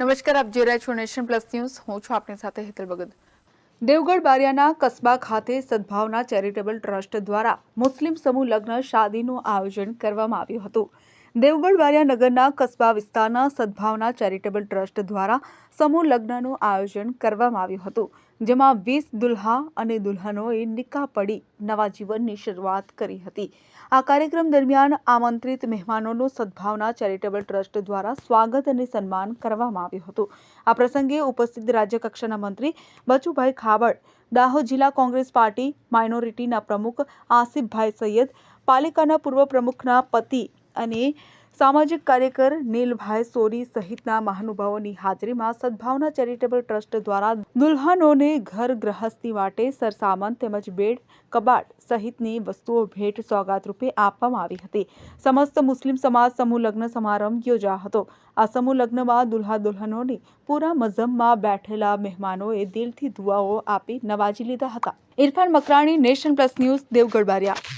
નમસ્કાર, આપ જોઈ રહ્યા છો નેશન પ્લસ ન્યૂઝ. હું છું આપની સાથે હેતલ ભગત દેવગઢ બારિયાના કસ્બા ખાતે સદભાવના ચેરિટેબલ ટ્રસ્ટ દ્વારા મુસ્લિમ સમૂહ લગ્ન શાદીનું આયોજન કરવામાં આવ્યું હતું. દેવગઢ બારિયા નગરના કસ્બા વિસ્તારના સદભાવના ચેરિટેબલ ટ્રસ્ટ દ્વારા સમૂહ લગ્નનું આયોજન કરવામાં આવ્યું હતું, જેમાં વીસ દુલ્હા અને દુલ્હનોએ નિકા પડી નવા જીવનની શરૂઆત કરી હતી. આ કાર્યક્રમ દરમિયાન આમંત્રિત મહેમાનોનું સદભાવના ચેરિટેબલ ટ્રસ્ટ દ્વારા સ્વાગત અને સન્માન કરવામાં આવ્યું હતું. આ પ્રસંગે ઉપસ્થિત રાજ્યકક્ષાના મંત્રી બચુભાઈ ખાબડ, દાહોદ જિલ્લા કોંગ્રેસ પાર્ટી માઇનોરિટીના પ્રમુખ આસિફભાઈ સૈયદ, પાલિકાના પૂર્વ પ્રમુખના પતિ અને સામાજિક કાર્યકર નીલભાઈ સોરી સહિતના મહાનુભાવોની હાજરીમાં સદભાવના ચેરિટેબલ ટ્રસ્ટ દ્વારા દુલ્હનોને ઘર ગ્રહસ્થી માટે સરસામાન તેમજ બેડ, કબાટ સહિતની વસ્તુઓ ભેટ સોગાત રૂપે આપવામાં આવી હતી. સમસ્ત મુસ્લિમ સમાજ સમૂહ લગ્ન સમારંભ યોજાયો હતો. આ સમૂહ લગ્નમાં દુલ્હા દુલ્હનોની પૂરા મઝમમાં બેઠેલા મહેમાનોએ દિલથી દુઆઓ આપી નવાજી લીધા હતા. Irfan Makrani, Nation Plus News, Devgadh Baria.